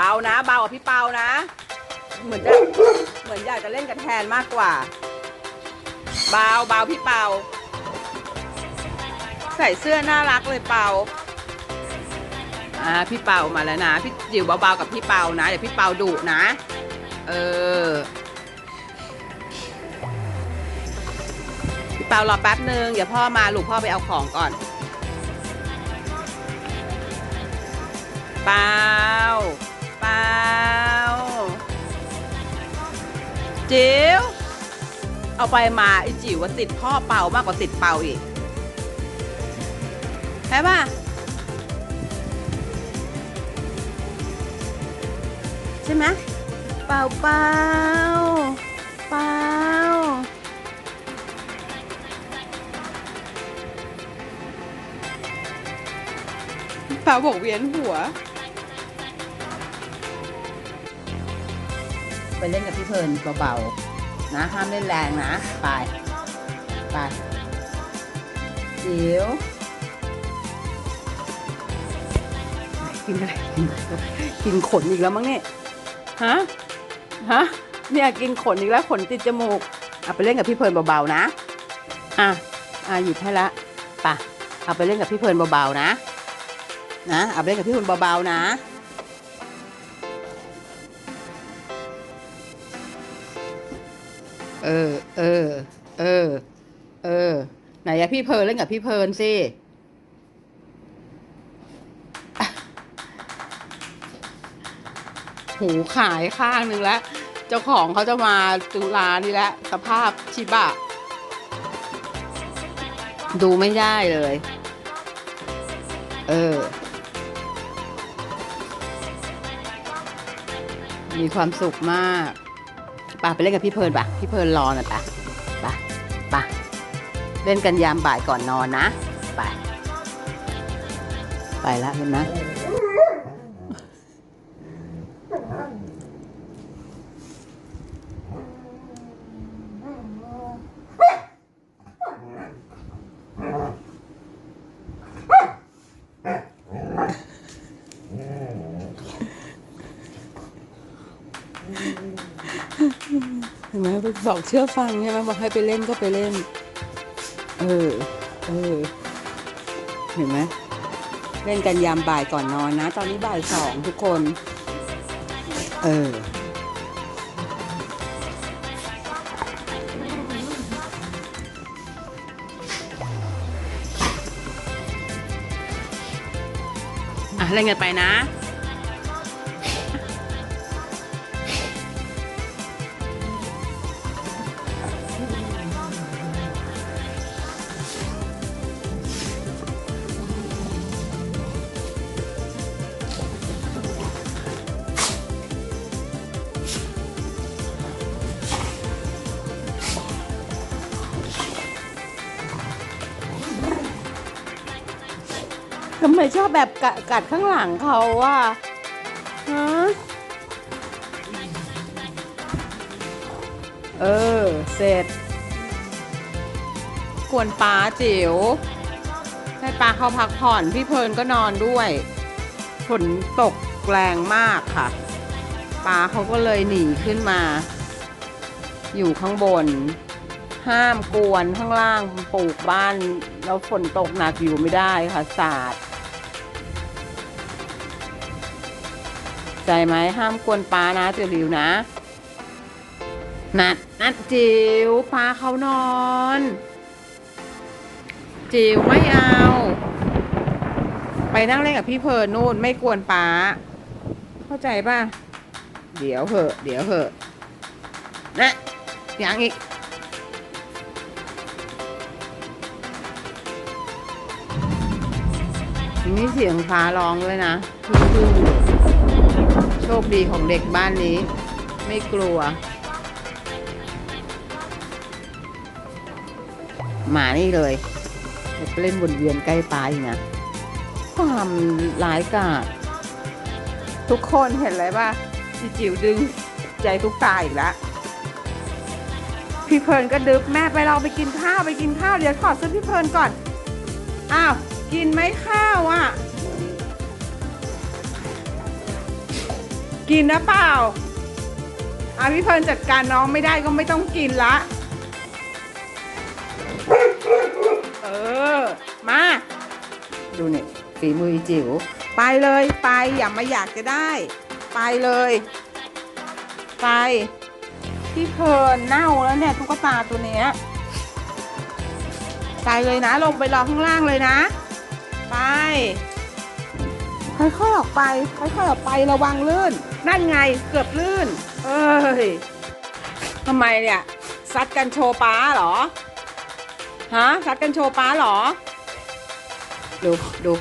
เบานะ เบากับพี่เปานะ เหมือนจะเหมือนอยากจะเล่นกับแทนมากกว่า เบาเบาพี่เปา ใส่เสื้อน่ารักเลยเปาอ่าพี่เปามาแล้วนะพี่จิ๋วเบาๆกับพี่เปานะเดี๋ยวพี่เปาดุนะ เออพี่เปารอแป๊บนึงเดี๋ยวพ่อมาลูกพ่อไปเอาของก่อน เปา เปล่าจิ๋วเอาไปมาไอจิ๋วว่าติดพ่อเป่ามากกว่าติดเป่าอีกใช่ป่ะใช่ไหมเปล่าเปล่าเปล่าเปล่าบอกเวียนหัว เล่นกับพี่เพลินเบาๆนะห้ามเล่นแรงนะ ไป ไปเดี๋ยวกินอะไรกินขนอีกแล้วมั้งเนี่ยฮะฮะเนี่ยกินขนอีกแล้วขนติดจมูกเอาไปเล่นกับพี่เพลินเบาๆนะอะอะหยิบให้ละไป่ะเอาไปเล่นกับพี่เพลินเบาๆนะ นะเอาไปเล่นกับพี่เพลินเบาๆนะ ออ เออ เออ เออ ไหนอะพี่เพลินเล่นกับพี่เพลินสิหูขายข้างหนึ่งแล้ว เจ้าของเขาจะมาตุลานี่แหละสภาพชิบะ ดูไม่ได้เลย เออ มีความสุขมาก ป่ะไปเล่นกับพี่เพลินป่ะพี่เพลินรอหน่อยป่ะป่ะป่ะเล่นกันยามบ่ายก่อนนอนนะ ไป ไปแล้วเห็นไหม เห็นไหมบอกเชื่อฟังใช่ไหมบอกให้ไปเล่นก็ไปเล่น เออ เออ เห็นไหมเล่นกันยามบ่ายก่อนนอนนะ ตอนนี้บ่ายสองทุกคน เออ อะ เล่นกันไปนะ ทำไมชอบแบบกัดกัดข้างหลังเขาว่าฮะเออ เสร็จ กวนป้าจิ๋วให้ป้าเขาพักผ่อนพี่เพลินก็นอนด้วย ฝนตกแรงมากค่ะป้าเขาก็เลยหนีขึ้นมา อยู่ข้างบน ห้ามกวนข้างล่างปลูกบ้าน แล้วฝนตกหนักอยู่ไม่ได้ค่ะสาด ใจไหมห้ามกวนปลานะจิ๋วหลิวนะนัดนัดจิ๋วปลาเขานอน จิ๋วไม่เอา ไปนั่งเล่นกับพี่เพลินนู่นไม่กวนป้า เข้าใจป่ะ เดี๋ยวเหอะ เดี๋ยวเหอะนะยังอีกมีเสียงฟ้าร้องด้วยนะพึ่งๆโชค ดีของเด็กบ้านนี้ ไม่กลัว หมานี่เลยเดี๋ยวไปเล่นบนเวียนใกล้ปลาอีกนะความร้ายกาจทุกคนเห็นอะไรป่ะพี่จิ๋วดึงใจทุกตาอีกแล้วพี่เพลินก็ดึบแม่ไปเราไปกินข้าวไปกินข้าวเดี๋ยวถอดเสื้อพี่เพลินก่อน อ้าว กินไหมข้าวอะ กินนะเปล่าอาพี่เพลินจัดการน้องไม่ได้ก็ไม่ต้องกินละ เออ มา ดูเนี่ยฝีมือจิ๋ว ไปเลยไปอย่ามาอยากจะได้ ไปเลย ไป พี่เพลินเน่าแล้วเนี่ยตุ๊กตาตัวเนี้ย ไปเลยนะลงไปรอข้างล่างเลยนะ ไปค่อยๆออกไปค่อยๆออกไประวังลื่น นั่นไงเกือบลื่น เอ้ยทำไมเนี่ยซัดกันโชว์ป้าเหรอ ฮะซัดกันโชว์ป้าเหรอ ดูดู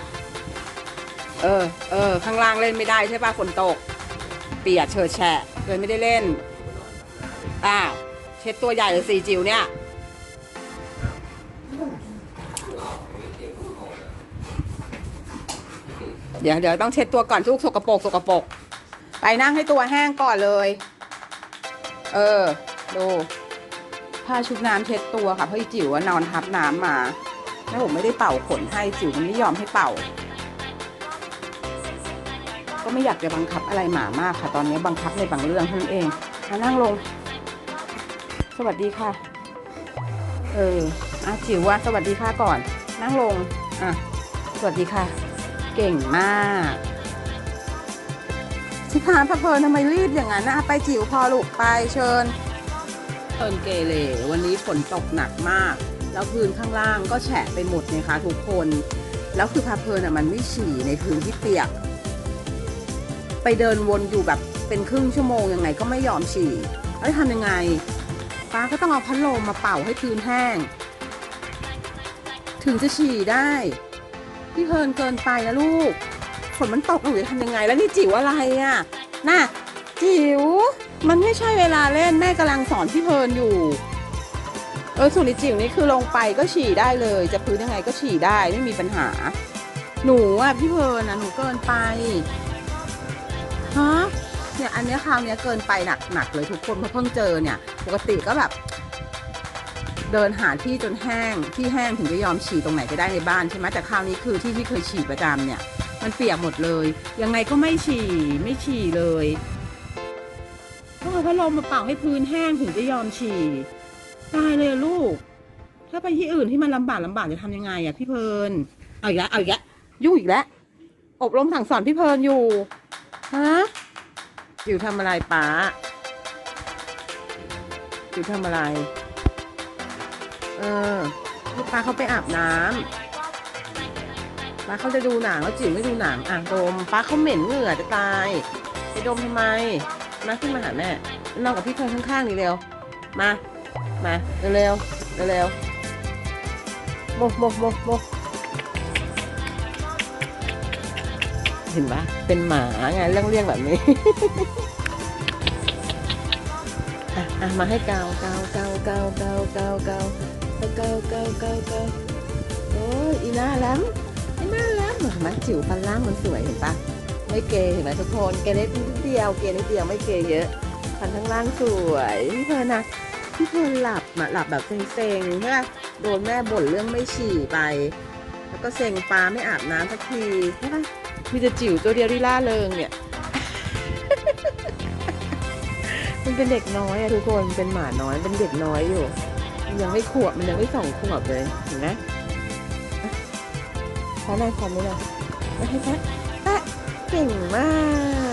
เออเออข้างล่างเล่นไม่ได้ใช่ป่ะฝนตก เปียกเฉิดแฉะเลยไม่ได้เล่น อ้าว เช็ดตัวใหญ่เลยสีจิ๋วเนี่ย เดี๋ยวเดี๋ยวต้องเช็ดตัวก่อนทุกสกปรกสกปรก ไปนั่งให้ตัวแห้งก่อนเลย เออ ดู ผ้าชุบน้ำเช็ดตัวค่ะเพราะอีจิ๋วอะนอนทับน้ำมา แล้วผมไม่ได้เป่าขนให้จิ๋วมันไม่ยอมให้เป่า ก็ไม่อยากจะบังคับอะไรหมามากค่ะ ตอนนี้บังคับในบางเรื่องเท่านั้นเองมานั่งลง สวัสดีค่ะ เอออาจิ๋วว่าสวัสดีค่ะก่อน นั่งลง อะ สวัสดีค่ะ เก่งมากิพาพะเพลินทำไมรีบอย่างนั้นนะไปจิ๋วพอลูกไปเชิญ เพลินเกเรวันนี้ฝนตกหนักมาก แล้วพื้นข้างล่างก็แฉะไปหมดนะคะทุกคน แล้วคือพาเพลินอะมันไม่ฉี่ในพื้นที่เปียก ไปเดินวนอยู่แบบเป็นครึ่งชั่วโมงยังไงก็ไม่ยอมฉี่แล้วทำยังไง ป้าก็ต้องเอาพัดลมมาเป่าให้พื้นแห้ง ถึงจะฉี่ได้ พี่เพลินเกินไปนะลูก ฝนมันตกหนูจะทำยังไง แล้วนี่จิ๋วอะไรอะ่ะ น่ะ จิ๋ว มันไม่ใช่เวลาเล่นแม่กำลังสอนพี่เพลินอยู่ เออส่วนไอ้จิ๋วนี่คือลงไปก็ฉี่ได้เลย จะพื้นยังไงก็ฉี่ได้ไม่มีปัญหา หนูอะพี่เพลินอะหนูเกินไป ฮะ เนี่ยอันนี้คราวนี้เกินไปหนักหนักเลยทุกคนเพราะเพิ่งเจอเนี่ย ปกติก็แบบเดินหาที่จนแห้งที่แห้งถึงจะยอมฉี่ตรงไหนก็ได้ในบ้านใช่ไหมแต่คราวนี้คือที่ที่เคยฉี่ประจำเนี่ย มันเปียกหมดเลย ยังไงก็ไม่ฉี่ไม่ฉี่เลยต้องเอาพัดลมมาเป่าให้พื้นแห้งถึงจะยอมฉี่ตายเลยลูก ถ้าไปที่อื่นที่มันลำบากลำบากจะทำยังไงอะพี่เพลินเอาอีกแล้วเอาอีกแล้วยุ่งอีกแล้วอบรมสั่งสอนพี่เพลินอยู่ฮะอยู่ทำอะไรป้าอยู่ทำอะไร เออลูกปลาเขาไปอาบน้ำ ปลาเขาจะดูหนังแล้วจิ๋วไม่ดูหนังอะดมปลาเขาเหม็นเหงื่อจะตายไปดมทำไมมาขึ้นมาหาแม่นอนกับพี่เพลินข้างๆนี่เร็วมามาเร็วๆเร็วๆโมโมโมโมเห็นปะเป็นหมาไงเรื่องเรียกแบบนี้อะอะมาให้เกาเกาเกาเกาเกาเกาเกาเกาเกาเกาเกาโอ้ยอีน่าล้าล้ำเห็นไหมจิ๋วฟันล่างมันสวยเห็นปะไม่เกยเห็นไหมทุกคนเกยนิดเดียวเกยนิดเดียวไม่เกยเยอะฟันทั้างล่างสวยพี่เพลนะพี่เพลินหลับอะหลับแบบเซ็งๆใช่ปะโดนแม่บ่นเรื่องไม่ฉี่ไปแล้วก็เซ็งปลาไม่อาบน้ำสักทีใช่ปะมีแต่จิ๋วตัวเดียวที่ล่าเริงเนี่ย มันเป็นเด็กน้อยอะทุกคนเป็นหมาน้อยเป็นเด็กน้อยอยู่มันยังไม่ขวบมันยังไม่สองขวบเลยเห็นไหมพระนายพร้อมไหมล่ะ おへそが出ます。